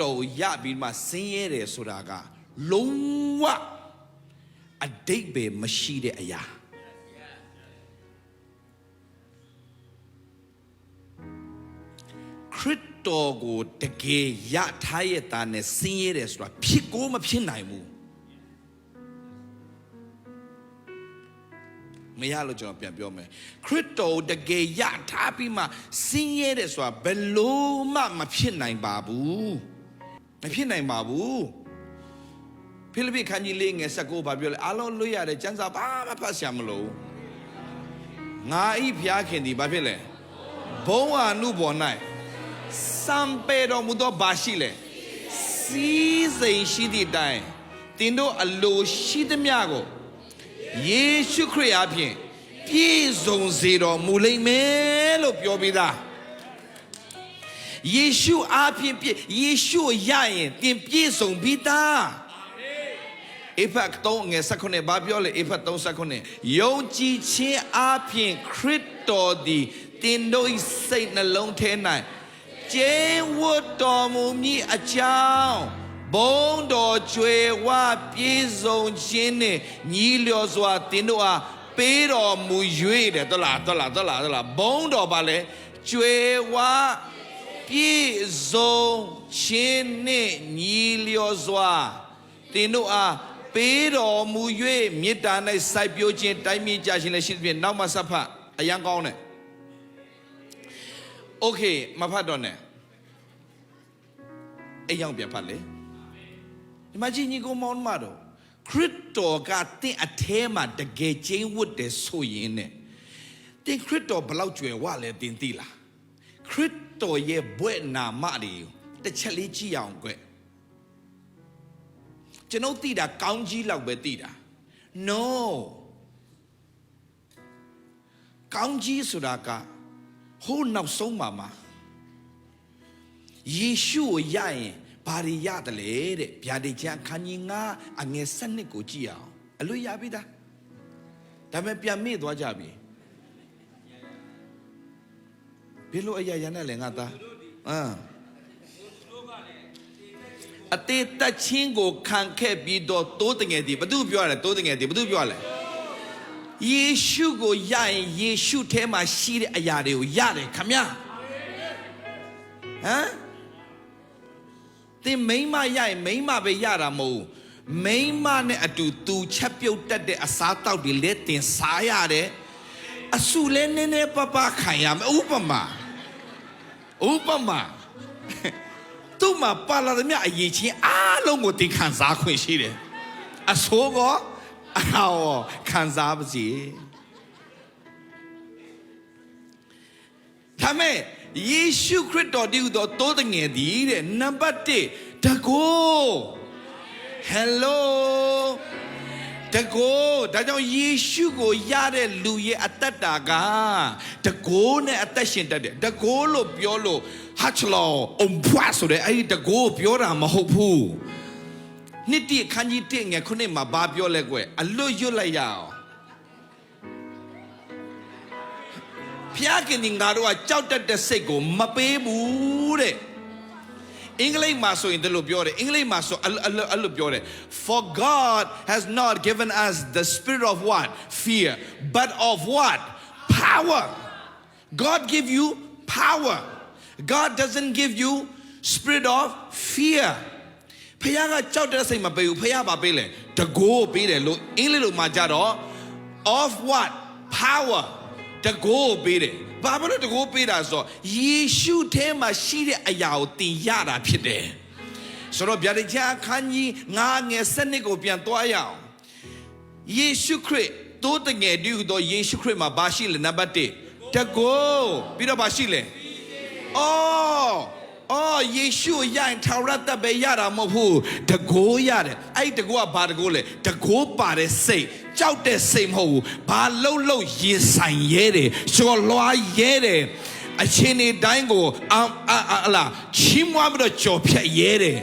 တော်ကိုရပြီးမှဆင်းရဲတယ်ဆိုတာကလုံးဝအတိတ်ပဲမရှိတဲ့အရာခရစ်တော်ကိုတကယ်ရထားရတာနဲ့ဆင်းရဲတယ်ဆိုတာဖြစ်ကိုမဖြစ်နိုင်ဘူးမရလို့ကျွန်တော်ပြန်ပြောမယ်ခရစ်တော်ကိုတကယ်ရထားပြီးမှဆင်းရဲတယ်ဆိုတာဘယ်လို့မှမဖြစ်နိုင်ပါဘူး မဖြစ်နိုင်ပါဘူးဖိလိပ္ပိခန်းကြီးလေးငယ်19ဘာပြောလဲအားလုံးလွတ်ရတယ်စံစာဘာမှဖတ်ဆရာမလို့ငါဤဖျားခင်ဒီဘာဖြစ်လဲဘုံဟာနုဘော်၌စံပေတော်မူသောဘာရှိလဲစီးစိမ်ရှိသည့်အတိုင်းတင်တို့အလိုရှိသမျှကိုယေရှုခရစ်အပြင်ပြည့်စုံစေတော်မူလိမ့်မယ်လို့ပြောပြီးသား ယေရှုအပြင်ပြည့်ယေရှုရရင်တင်ပြည့်စုံပြီးသားအေဖတ်3ငယ်19ဘာပြောလဲအေဖတ်3 19ယုံကြည်ခြင်းအပြင်ခရစ်တော်သည်တင်တို့၏စိတ်နှလုံးထဲ၌ကျင်းဝတ်တော်မူမည်အကြောင်းဘုံတော်ကျွေဝပြည့်စုံခြင်းနှင့်ညီလျော်စွာတင်တို့အားပေးတော်မူ၍တဲ့တလားတလားတလားတလားဘုံတော်ပါလေကျွေဝ ပြေဆုံးခြင်းနှင့်ညီလျော်စွာတင်တို့အားပေးတော်မူ၍မေတ္တာ၌စိုက်ပျိုးခြင်းတိုင်းမြေကြခြင်းလည်းရှိသဖြင့်နောက်မှဆက်ဖတ်အရန်ကောင်းတယ်။ Okay မဖတ်တော့နဲ့။အယောင်ပြန်ဖတ်လေ။ဒီမှာကြီးညီကိုမောင်းမတော့ခရစ်တော်ကတင့်အထဲမှာတကယ်ကျင်းဝတ်တယ်ဆိုရင်နဲ့တင်ခရစ်တော်ဘလောက်ကြွယ်ဝလဲတင်သိလား။ခရစ် တော်ရဲ့ဘွဲ့နာမတွေကိုတစ်ချက်လေးကြည့်အောင်ကွကျွန်ုပ်သိတာကောင်းကြီးလောက်ပဲသိတာ no ကောင်းကြီးဆိုတာကဟိုးနောက်ဆုံးမှာမှာယေရှုကိုရရင်ဘာတွေရတယ်လဲတဲ့ဗျာဒိတ်ချမ်းခန်းကြီးငါအငယ်စနစ်ကိုကြည့်အောင်အလို့ရပြီသားဒါပေမဲ့ပြန်မေ့သွားကြပြီ ဘယ်လိုအရာရနဲ့လဲငါသားအမ်အတေတက်ချင်းကိုခံခဲ့ပြီးတော့တိုးတငယ်ဒီဘသူပြောရလဲတိုးတငယ်ဒီဘသူပြောရလဲယေရှုကိုရရင်ယေရှုထဲမှာရှိတဲ့အရာတွေကိုရတယ်ခမညာဟမ်သင်မိန်းမရရင်မိန်းမပဲရတာမဟုတ်ဘူးမိန်းမနဲ့အတူသူချက်ပြုတ်တက်တဲ့အစားတောက်တွေလည်းတင်စားရတယ်အဆူလည်းနည်းနည်းပပခံရမယ်ဥပမာ ဥပမာသူ့မှာပါလာသမျှအရေးချင်းအားလုံးကိုတင်ခံစားခွင့်ရှိတယ်အဆိုးကောအော်ခံစားပါစီဒါမဲ့ယေရှုခရစ်တော်တည်းဟူသောတိုးတငယ်သည်တဲ့နံပါတ်1တကိုဟယ်လို တကိုဒါကြောင့်ယေရှုကိုရတဲ့လူရဲ့အသက်တာကတကိုနဲ့အသက်ရှင်တတ်တယ်တကိုလို့ပြောလို့ဟာချလောအုံဖွာဆိုတဲ့အဲ့ဒီတကိုပြောတာမဟုတ်ဘူးနှစ်တိခန်းကြီးတင့်ငယ်ခုနှစ်မှာဘာပြောလဲကွယ်အလွတ်ရွတ်လိုက်ရအောင်ဖျားခင်ဒီငါတို့ကကြောက်တတ်တဲ့စိတ်ကိုမပေးဘူးတဲ့ အင်္ဂလိပ်မှာဆိုရင်ဒီလိုပြောတယ်အင်္ဂလိပ်မှာဆိုအဲ့လိုအဲ့လိုပြောတယ် for god has not given us the spirit of what fear but of what power god give you power god doesn't give you spirit of fear ဖခင်ကကြောက်တဲ့စိတ်မပေးဘူးဖခင်ပါပေးလေတကိုးပေးတယ်လို့အင်္ဂလိပ်လိုမှာကြတော့ of what power တကိုးပေးတယ်ဘာဖြစ်လို့တကိုးပေးတာဆိုတော့ယေရှုထဲမှာရှိတဲ့အရာကိုသင်ရတာဖြစ်တယ်ဆိုတော့ဗျာဒိတ်ချအခန်းကြီးငါငယ်စနစ်ကိုပြန်သွားရအောင်ယေရှုခရစ်တိုးတငယ်တည်းဟူသောယေရှုခရစ်မှာဘာရှိလဲနံပါတ်1တကိုးပြီးတော့ဘာရှိလဲအော် အော်ယေရှုရရင်ထာဝရတတ်ပဲရတာမဟုတ်ဘူးတကိုးရတယ်အဲ့ဒီတကိုးကဘာတကိုးလဲတကိုးပါတဲ့စိတ်ကြောက်တဲ့စိတ်မဟုတ်ဘူးဘာလှုပ်လှုပ်ရင်ဆိုင်ရဲတယ်ကျော်လွှားရဲတယ်အချင်းဒီတိုင်းကိုအမ်အလာချီးမွမ်းပြီးတော့ကြော်ဖြတ်ရဲတယ်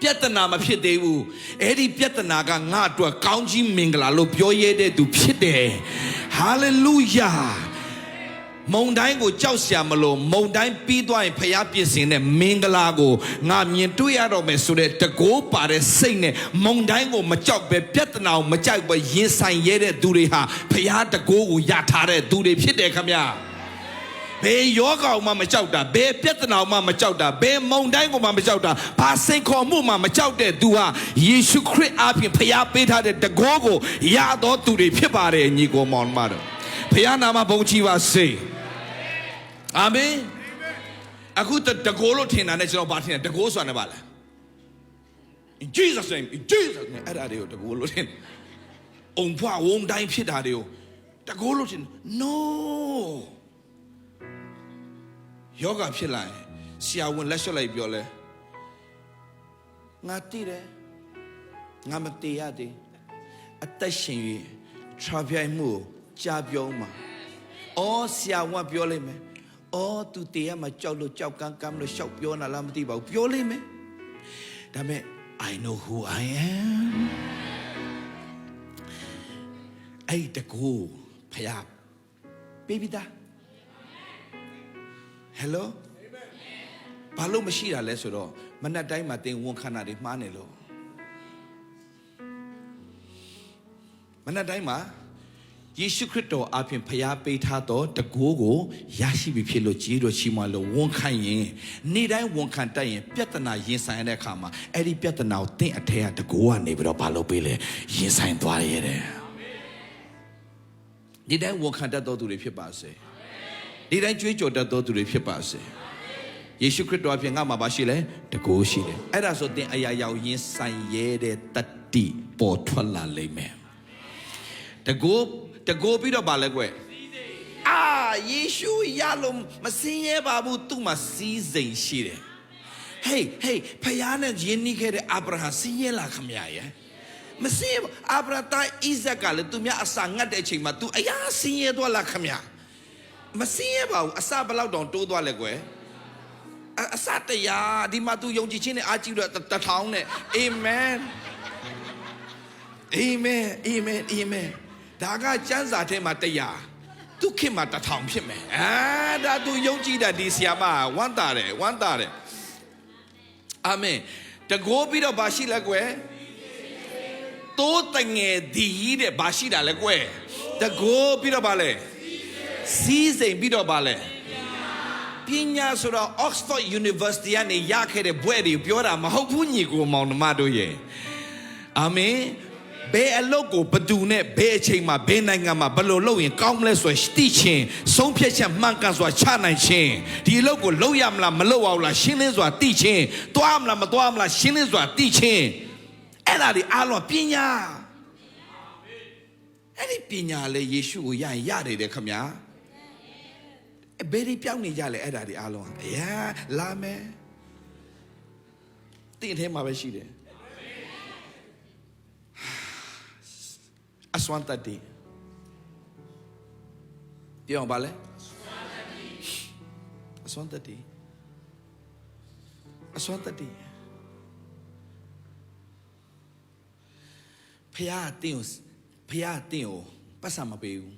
ပြဿနာမဖြစ်သေးဘူးအဲ့ဒီပြဿနာကငါအတွက်ကောင်းကြီးမင်္ဂလာလို့ပြောရဲတဲ့သူဖြစ်တယ်ဟာလေလုယာ မုံတိုင်းကိုကြောက်စရာမလိုမုံတိုင်းပြီးသွားရင်ဖျားပြစ်စင်တဲ့မင်္ဂလာကိုငါမြင်တွေ့ရတော့မယ်ဆိုတဲ့တကိုးပါတဲ့စိတ်နဲ့မုံတိုင်းကိုမကြောက်ပဲပြဿနာကိုမကြောက်ပဲရင်ဆိုင်ရတဲ့သူတွေဟာဖျားတကိုးကိုရထားတဲ့သူတွေဖြစ်တယ်ခမညာဘယ်ယောဂအောင်မှမကြောက်တာဘယ်ပြဿနာမှမကြောက်တာဘယ်မုံတိုင်းကိုမှမကြောက်တာဘာစိန်ခေါ်မှုမှမကြောက်တဲ့သူဟာယေရှုခရစ်အပြင်ဖျားပေးထားတဲ့တကောကိုရတော်သူတွေဖြစ်ပါတယ်ညီကောင်မောင်မတော်ဖျားနာမဘုံချီပါစေ။ အာမင်အခုတတကိုးလို့ထင်တာနဲ့ကျွန်တော်ဘာထင်လဲတကိုးဆိုတာနဲ့ပါလား in Jesus name in Jesus name အဲ့ဒါတွေကိုတကိုးလို့ထင်တယ်အုံဖွားဝုံတိုင်းဖြစ်တာတွေကိုတကိုးလို့ထင် no ယောဂဖြစ်လာရင်ဆရာဝန်လက်လျှော့လိုက်ပြောလဲငါတည်တယ်ငါမတည်ရသေးအသက်ရှင်၍ထရာပြိုင်မှုကိုကြားပြောမှာအော်ဆရာဝန်ကပြောလိုက်မယ် အော် तू တည်ရမှာကြောက်လို့ကြောက်ကန်းကန်းလို့ရှောက်ပြောနာလားမသိပါဘူးပြောလိုက်မယ်ဒါပေမဲ့ I know who I am အဲ့တကူဖယားပေးပြီးသား Hello ဘာလို့မရှိတာလဲဆိုတော့မနက်တိုင်းမှာတင်ဝန်ခန္ဓာတွေမှားနေလို့မနက်တိုင်းမှာ ယေရှုခရစ်တော်အဖင်ဖျားပေးထားသောတကိုးကိုရရှိပြီဖြစ်လို့ကြီးတော်ချီးမွမ်းလို့ဝန်ခံရင်နေ့တိုင်းဝန်ခံတတ်ရင်ပြဿနာရင်ဆိုင်ရတဲ့အခါမှာအဲ့ဒီပြဿနာကိုတင့်အထက်ကတကိုးကနေပြီးတော့ဘာလုပ်ပေးလဲရင်ဆိုင်သွားရတဲ့နေ့တိုင်းဝန်ခံတတ်သောသူတွေဖြစ်ပါစေနေ့တိုင်းကြွေးကြော်တတ်သောသူတွေဖြစ်ပါစေယေရှုခရစ်တော်အပြင်ငါမှာပါရှိလဲတကိုးရှိတယ်အဲ့ဒါဆိုတင်အရာရောက်ရင်ဆိုင်ရတဲ့တတ္တိပေါ်ထွက်လာလိမ့်မယ်တကိုး တကိုးပြီးတော့ဗာလဲကွအာယေရှုရလို့မစင်းရဲပါဘူးသူ့မှာစီးစိမ်ရှိတယ်ဟေးဟေးဖယားနဲ့ယဉ်နီးခဲ့တဲ့အာဗြဟံစင်းရဲလားခမရရဲ့မစင်းအာဗြဟံတိုင်းဣဇက်ကလည်းသူများအစာငတ်တဲ့အချိန်မှာ तू အရာစင်းရဲသွားလားခမရမစင်းရဲပါဘူးအစာဘယ်လောက်တောင်တိုးသွားလဲကွယ်အအစတရားဒီမှာ तू ယုံကြည်ခြင်းနဲ့အားကြီးတော့တထောင်နဲ့အာမင်အာမင်အာမင်အာမင် ဒါကကျမ်းစာထဲမှာတရားသူခင်မှာတထောင်ဖြစ်မယ်အာဒါ तू ယုံကြည်တဲ့ဒီဆီယာမဝမ်းတာတယ်ဝမ်းတာတယ်အာမင်တကိုးပြီးတော့ဘာရှိလဲကွယ်တိုးတငယ်ဒီတဲ့ဘာရှိတာလဲကွယ်တကိုးပြီးတော့ဘာလဲစီးစိမ်ပြီးတော့ဘာလဲပညာဆိုတော့ Oxford University ကနေရခဲ့တဲ့ဘွဲ့တွေပြောတာမဟုတ်ဘူးညီကိုမောင်နှမတို့ရဲ့အာမင် ဘယ်အလုပ်ကိုဘယ်သူနဲ့ဘယ်အချိန်မှာဘယ်နိုင်ငံမှာဘယ်လိုလုပ်ရင်ကောင်းမလဲဆိုရင်သိချင်းဆုံးဖြတ်ချက်မှန်ကန်စွာချနိုင်ခြင်းဒီအလုပ်ကိုလုပ်ရမလားမလုပ်အောင်လားရှင်းလင်းစွာသိချင်းသွားမလားမသွားမလားရှင်းလင်းစွာသိချင်းအဲ့ဒါဒီအားလုံးပညာအဲ့ဒီပညာလေယေရှုကိုရရင်ရတယ်တဲ့ခမညာဘယ်ဒီပြောင်းနေကြလဲအဲ့ဒါဒီအားလုံးဟာအရာလာမယ်တင်းထဲမှာပဲရှိတယ် စွမ်းတတ်တယ်ပြောင်းပါလေအစွမ်းတတ်တယ်အစွမ်းတတ်တယ်ဖះတင်းကိုဖះတင်းကိုပတ်စံမပေးဘူး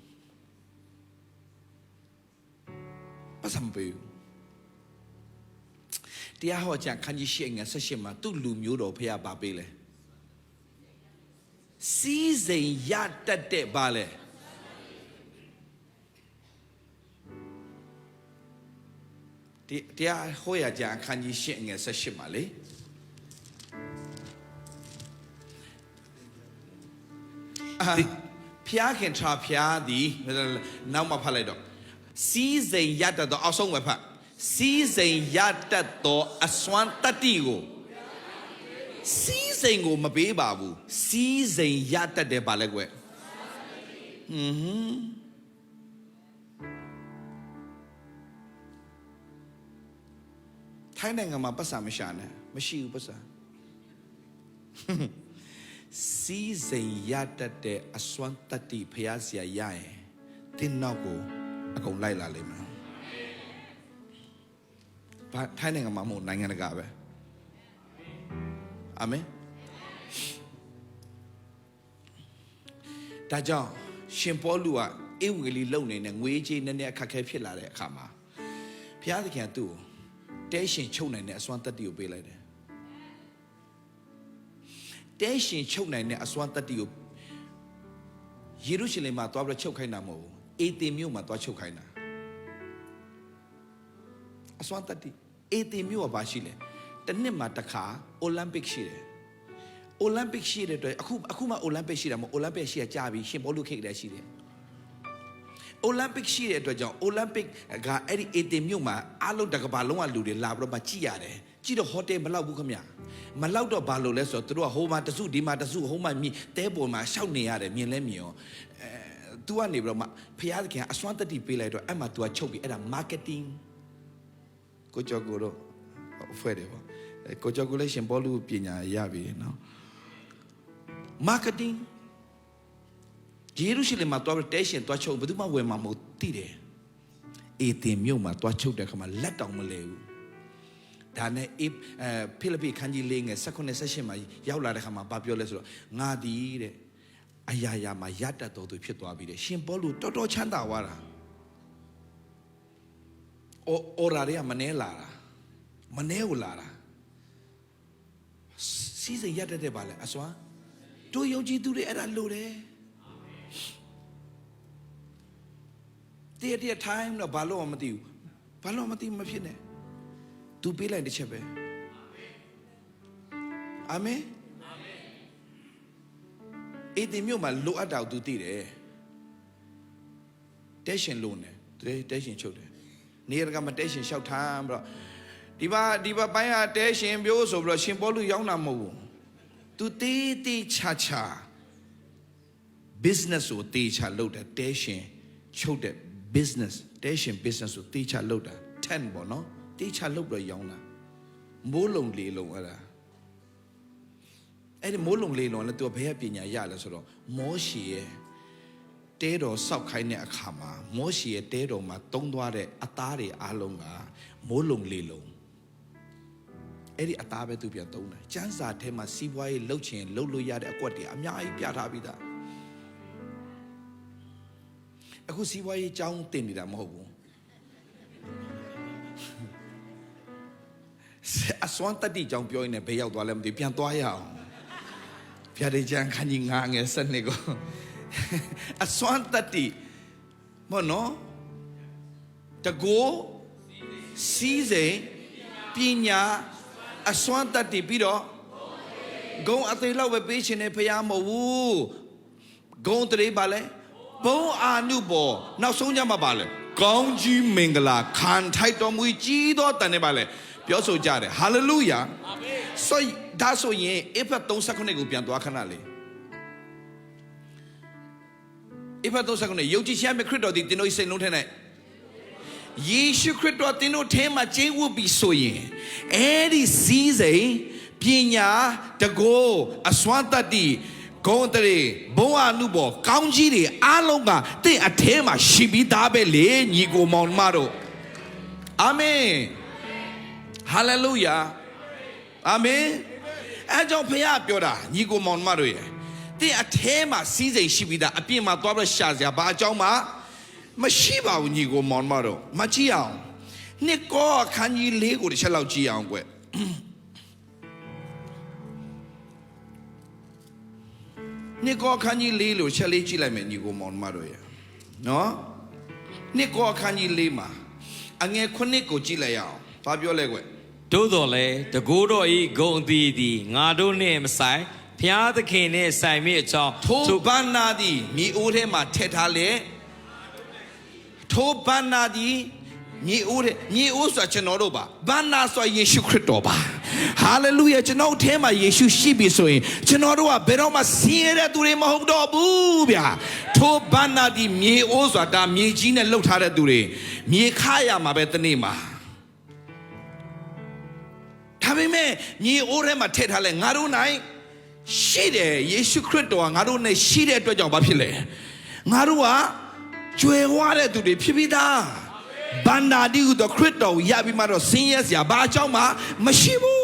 ပတ်စံမပေးဘူးတရားဟောကြခန်းကြီးရှေ့ငယ်ဆက်ရှေ့မှာသူ့လူမျိုးတော်ဖះပါပေးလဲ စီးစိမ်ရတတ်တဲ့ပါလဲဒီတရားဟောရကြခန်းကြီးရှေ့ငယ်ဆက်ရှေ့မှာလေအာဖျားခင် tra ဖျားသည်နောက်မှဖတ်လိုက်တော့စီးစိမ်ရတတ်သောအောက်ဆုံးပဲဖတ်စီးစိမ်ရတတ်သောအစွမ်းတတ္တိကို စီးစိမ်ကိုမပေးပါဘူးစီးစိမ်ရတတ်တယ်ပါလဲကွယ်ဟွန်းဟွန်းထိုင်းနိုင်ငံမှာပတ်စာမရှာနဲ့မရှိဘူးပတ်စာစီးစိမ်ရတတ်တဲ့အစွမ်းတတ္တိဖျားစရာရရင်တင်းနောက်ကိုအကုန်လိုက်လာလိမ့်မယ်။ဘာထိုင်းနိုင်ငံမှာမဟုတ်နိုင်ငံတကာပဲ။ အာမင်။ဒါကြောင့်ရှင်ပေါလုကအေဝံဂေလိလုံနေတဲ့ငွေကြေးနည်းနည်းအခက်အခဲဖြစ်လာတဲ့အခါမှာဘုရားသခင်ကသူ့ကိုတဲရှင်ချုပ်နိုင်တဲ့အစွမ်းတတ္တိကိုပေးလိုက်တယ်တဲရှင်ချုပ်နိုင်တဲ့အစွမ်းတတ္တိကိုယေရုရှလင်မှာသွားပြီးတော့ချုပ်ခိုင်းတာမဟုတ်ဘူးအေသင်မြို့မှာသွားချုပ်ခိုင်းတာအစွမ်းတတ္တိအေသင်မြို့ကဘာရှိလဲ တစ်နှစ်မှာတစ်ခါအိုလံပစ်ရှိတယ်အိုလံပစ်ရှိတဲ့အတွက်အခုအခုမှအိုလံပစ်ရှိတာမဟုတ်အိုလံပစ်ရှိရကြာပြီရှင်ဘောလူခိတ်လည်းရှိတယ်အိုလံပစ်ရှိတဲ့အတွက်ကြောင့်အိုလံပစ်ကအဲ့ဒီအေတင်မြို့မှာအားလုံးတစ်ကမ္ဘာလုံးကလူတွေလာပြီးတော့မှကြည့်ရတယ်ကြည့်တော့ဟိုတယ်မလောက်ဘူးခင်ဗျမလောက်တော့ဘာလို့လဲဆိုတော့သူတို့ကဟိုမှာတစုဒီမှာတစုဟိုမှာမြင်တဲပေါ်မှာရှောက်နေရတယ်မြင်လဲမြင်ရောအဲ तू ကနေပြီးတော့မှဖျားသခင်ကအစွမ်းတတိပေးလိုက်တော့အဲ့မှာ तू ကချုပ်ပြီးအဲ့ဒါ marketing ကိုကြောကိုတော့ ဖွဲ့တယ်ပေါ့အဲကိုကြောကိုလည်းရှင်ဘောလူပညာရပြီနော် marketing ယေရုရှလင်မှာတွားပြီးတဲရှင်တွားချုပ်ဘယ်သူမှဝယ်မှာမဟုတ်တိတယ်အေသင်မြို့မှာတွားချုပ်တဲ့ခါမှာလက်တောင်မလဲဘူးဒါနဲ့အေအဲဖိလိပ္ပိခန်းကြီးလေးငယ်16 18မှာရောက်လာတဲ့ခါမှာဘာပြောလဲဆိုတော့ငါဒီတဲ့အရာရာမှာရတတ်တော်သူဖြစ်သွားပြီတဲ့ရှင်ပေါလုတော်တော်ချမ်းသာသွားတာအော်အော်ရာတွေကမနှဲလာတာ မနှဲကိုလာတာစီးစိမ်ရတတ်တဲ့ပါလဲအစွမ်းတို့ယုံကြည်သူတွေအဲ့ဒါလိုတယ်တည့်တည့် time တော့ဘာလို့မှမသိဘူးဘာလို့မသိမဖြစ်နဲ့ तू ပေးလိုက်တစ်ချက်ပဲအာမင်အေဒီမြို့မှာလိုအပ်တာကို तू သိတယ်တဲရှင်လို့နေတဲတဲရှင်ချုပ်တယ်နေရကမတဲရှင်လျှောက်ထမ်းပြီးတော့ ဒီပါဒီပါပိုင်းကတဲရှင်ပြိုးဆိုပြီးတော့ရှင်ပေါ်လူရောက်တာမဟုတ်ဘူး तू တေးတေးချာချာ business ကိုတေးချာလုပ်တယ်တဲရှင်ချုပ်တဲ့ business တဲရှင် business ကိုတေးချာလုပ်တာ10ပေါ့နော်တေးချာလုပ်ပြီးတော့ရောင်းတာမိုးလုံလေလုံအဲ့ဒါအဲ့ဒီမိုးလုံလေလုံလည်း तू ဘယ်ကပညာရလဲဆိုတော့မောရှေရဲ့တဲတော်စောက်ခိုင်းတဲ့အခါမှာမောရှေရဲ့တဲတော်မှာတုံးသွားတဲ့အသားတွေအားလုံးကမိုးလုံလေလုံ အဲ့ဒီအသားပဲသူပြန်သုံးတယ်ကျန်းစာထဲမှာစီးပွားရေးလှုပ်ချင်လှုပ်လို့ရတဲ့အကွက်တွေအများကြီးပြထားပြီးသားအခုစီးပွားရေးအကြောင်းတင်နေတာမဟုတ်ဘူးအစွမ်းတတိအကြောင်းပြောရင်လည်းဘယ်ရောက်သွားလဲမသိဘူးပြန်သွားရအောင်ပြတဲ့ကြံခန်းကြီးငါငယ်စနစ်ကိုအစွမ်းတတိမနော်တကိုစီးစိမ်ပညာ အစွမ်းတတ်တည်ပြီးတော့ဂုံအသေးလောက်ပဲပေးရှင်နေဖရားမဟုတ်ဘူးဂုံတရေပါလဲဘုံအာနုဘောနောက်ဆုံးကြမှာပါလဲကောင်းကြီးမင်္ဂလာခံထိုက်တော်မူကြီးသောတန်နေပါလဲပြောဆိုကြတယ်ဟာလေလုယာအာမင်ဆိုဒါဆိုရင်အဖက်39ကိုပြန်သွားခဏလေးအဖက်39ယုံကြည်ခြင်းမဲ့ခရစ်တော်ဒီတင်တို့စိတ်လုံးထဲ၌ ယေရှုခရစ်တော်တင်တို့ထဲမှာကျင်းဝတ်ပြီးဆိုရင်အဲ့ဒီစီးစိမ်ပညာတကောအစွမ်းတတ္တိဂုံတရေဘုံအနုဘောကောင်းကြီးတွေအားလုံးကတင့်အထဲမှာရှိပြီးသားပဲလေညီကိုမောင်မတို့အာမင်ဟာလေလုယာအာမင်အဲကြောင့်ဖခင်ပြောတာညီကိုမောင်မတို့ရဲ့တင့်အထဲမှာစီးစိမ်ရှိပြီးသားအပြင်မှာသွားပြီးရှာစရာဘာအကြောင်းမှ မရှိပါဘူးညီကိုမောင်မတော်မကြည့်အောင်နှစ်ကောအခန်းကြီးလေးကိုတစ်ချက်လောက်ကြည့်အောင်ကွနှစ်ကောအခန်းကြီးလေးလို့ချက်လေးကြည့်လိုက်မယ်ညီကိုမောင်မတော်ရနော်နှစ်ကောအခန်းကြီးလေးမှာအငယ်ခုနှစ်ကိုကြည့်လိုက်ရအောင်ဘာပြောလဲကွသို့တော်လဲတကိုးတော်ဤဂုံသည်သည်ငါတို့နှင့်မဆိုင်ဖျားသခင်နှင့်ဆိုင်မိအကြောင်းထိုဘန္နာသည်မြေအိုးထဲမှာထည့်ထားလေ ထိုဘန္နာသည်မြေအိုးထဲမြေအိုးဆိုတာကျွန်တော်တို့ပါဘန္နာဆိုတာယေရှုခရစ်တော်ပါဟာလေလုယာကျွန်တော်အထဲမှာယေရှုရှိပြီဆိုရင်ကျွန်တော်တို့ကဘယ်တော့မှဆင်းရဲတဲ့သူတွေမဟုတ်တော့ဘူးဗျာထိုဘန္နာသည်မြေအိုးဆိုတာဒါမြေကြီးနဲ့လှုပ်ထားတဲ့သူတွေမြေခါရမှာပဲတနေ့မှာဒါပေမဲ့ညီအိုးထဲမှာထည့်ထားလဲငါတို့နိုင်ရှိတယ်ယေရှုခရစ်တော်ကငါတို့နဲ့ရှိတဲ့အတွက်ကြောင့်ဘာဖြစ်လဲငါတို့က ကျွယ်ဝတဲ့သူတွေဖြစ်ပြီးသားဘန္နာဒီဟုသောခရစ်တော်ကိုရပြီးမှတော့ဆင်းရဲစရာဘာအကြောင်းမှမရှိဘူး